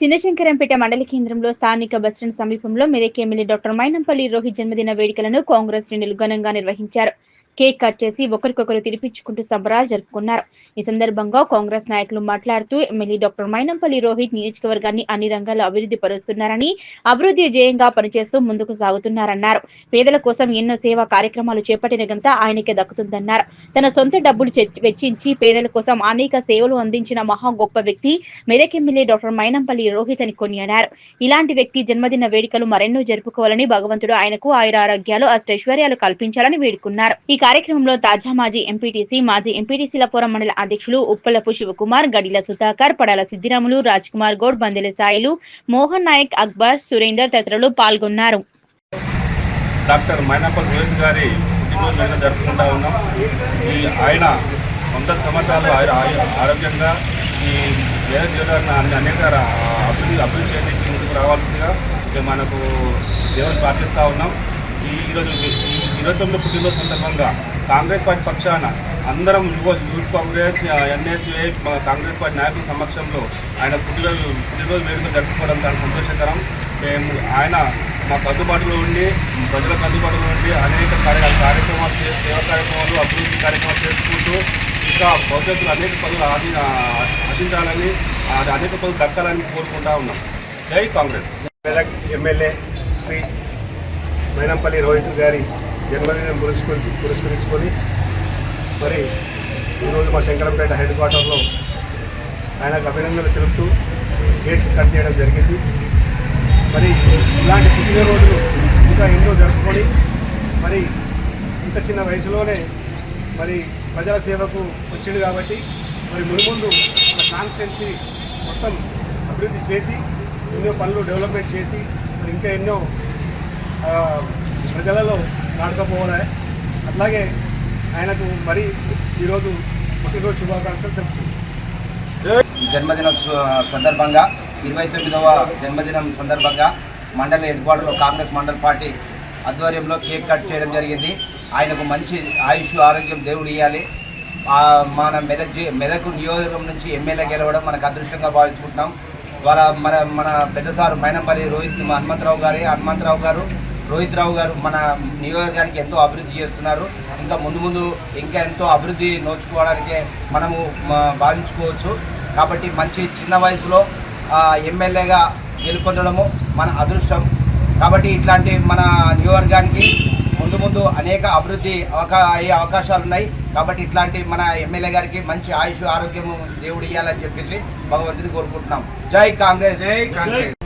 చిన్నశంకరంపేట మండల కేంద్రంలో స్థానిక బస్టాండ్ సమీపంలో మెదక్ ఎమ్మెల్యే డాక్టర్ మైనంపల్లి రోహిత్ జన్మదిన వేడుకలను కాంగ్రెస్ శ్రేణులు ఘనంగా నిర్వహించారు. కేక్ కట్ చేసి ఒకరికొకరు తినిపించుకుంటూ సంబరాలు జరుపుకున్నారు. ఈ సందర్భంగా కాంగ్రెస్ నాయకులు మాట్లాడుతూ ఎమ్మెల్యే డాక్టర్ మైనంపల్లి రోహిత్ నియోజకవర్గాన్ని అన్ని రంగాల్లో అభివృద్ధి పరుస్తున్నారని అభివృద్ధి ధ్యేయంగా పనిచేస్తూ ముందుకు సాగుతున్నారన్నారు. పేదల కోసం ఎన్నో సేవా కార్యక్రమాలు చేపట్టిన ఘనత ఆయనకే దక్కుతుందన్నారు. తన సొంత డబ్బులు వెచ్చించి పేదల కోసం అనేక సేవలు అందించిన మహా గొప్ప వ్యక్తి మెదక్ ఎమ్మెల్యే డాక్టర్ మైనంపల్లి రోహిత్ అని కొనియాడారు. ఇలాంటి వ్యక్తి జన్మదిన వేడుకలు మరెన్నో జరుపుకోవాలని భగవంతుడు ఆయనకు ఆయుర ఆరోగ్యాలు అష్టైశ్వర్యాలు కల్పించాలని వేడుకున్నారు. ఈ కార్యక్రమంలో తాజా మాజీ ఎంపీటీసీ మాజీ ఎంపీటీసీల ఫోరం మండల అధ్యక్షులు ఉప్పలపు శివకుమార్ గడిల సుధాకర్ పడాల సిద్దిరాములు రాజ్ కుమార్ గౌడ్ బందెల సాయిలు మోహన్ నాయక్ అక్బర్ సురేందర్ తదితరులు పాల్గొన్నారు. డాక్టర్ మైనాపల్ రోహిత్ గారి పుట్టినరోజు జరుపుకుంటా ఉన్నాం. ఈ ఆయన వంద సంవత్సరాలు ఆరోగ్యంగా ఈ వేద జీవితాన్ని అనేక అభివృద్ధి అభివృద్ధి చేయడానికి ముందుకు రావాల్సిందిగా మనకు దేవుని ప్రార్థిస్తూ ఉన్నాం. ఈరోజు ఇరవై తొమ్మిది పుట్టినరోజు సందర్భంగా కాంగ్రెస్ పార్టీ పక్షాన అందరం youth Congress N S A Congress party నాయకుల సమక్షంలో ఆయన పుట్టినరోజు పుట్టినరోజు వేడుక జరుపుకోవడం చాలా సంతోషకరం. మేము ఆయన మాకు అందుబాటులో ఉండి ప్రజలకు అందుబాటులో ఉండి అనేక కార్యక్రమాలు చే- సేవా కార్యక్రమాలు అభివృద్ధి కార్యక్రమాలు చేసుకుంటూ ఇంకా భవిష్యత్తులో అనేక పనులు ఆది ఆశించాలని అనేక పనులు దక్కాలని కోరుకుంటా ఉన్నాం. జై కాంగ్రెస్. ఎమ్మెల్యే శ్రీ మైనంపల్లి రోహిత్ గారి జన్మదినం పురస్కరించి పురస్కరించుకొని మరి ఈరోజు మా శంకరంపేట హెడ్ క్వార్టర్లో ఆయనకు అభినందనలు తెలుపుతూ కేక్ కట్ చేయడం జరిగింది. మరి ఇలాంటి పుట్టినరోజులు ఇంకా ఎన్నో జరుపుకొని మరి ఇంత చిన్న వయసులోనే మరి ప్రజల సేవకు వచ్చిండు కాబట్టి మరి మునుముందు మన కాన్స్టిట్యున్సీ మొత్తం అభివృద్ధి చేసి ఎన్నో పనులు డెవలప్మెంట్ చేసి మరి ఇంకా ఎన్నో ప్రజలలో నాటకపోవాలి అట్లాగే ఆయనకు మరి ఈరోజు పుట్టినరోజు శుభాకాంక్షలు తెలుపుతుంది. జన్మదిన సందర్భంగా ఇరవై తొమ్మిదవ జన్మదినం సందర్భంగా మండల హెడ్ క్వార్టర్లో కాంగ్రెస్ మండల పార్టీ ఆధ్వర్యంలో కేక్ కట్ చేయడం జరిగింది. ఆయనకు మంచి ఆయుష్ ఆరోగ్యం దేవుడు ఇవ్వాలి మన మెదక్ మెదక్ నియోజకవర్గం నుంచి ఎమ్మెల్యే గెలవడం మనకు అదృష్టంగా భావించుకుంటున్నాం. వాళ్ళ మన మన పెద్ద సారు మైనంపల్లి రోహిత్ హనుమంతరావు గారి హనుమంతరావు గారు రోహిత్ రావు గారు మన నియోజకవర్గానికి ఎంతో అభివృద్ధి చేస్తున్నారు. ఇంకా ముందు ముందు ఇంకా ఎంతో అభివృద్ధి నోచుకోవడానికి మనము భావించుకోవచ్చు. కాబట్టి మంచి చిన్న వయసులో ఎమ్మెల్యేగా గెలుపొందడము మన అదృష్టం. కాబట్టి ఇట్లాంటి మన నియోజకవర్గానికి ముందు ముందు అనేక అభివృద్ధి అవకా అయ్యే అవకాశాలు ఉన్నాయి కాబట్టి ఇట్లాంటి మన ఎమ్మెల్యే గారికి మంచి ఆయుష్ ఆరోగ్యము దేవుడు ఇవ్వాలని చెప్పేసి భగవంతుని కోరుకుంటున్నాం. జై కాంగ్రెస్! జై కాంగ్రెస్!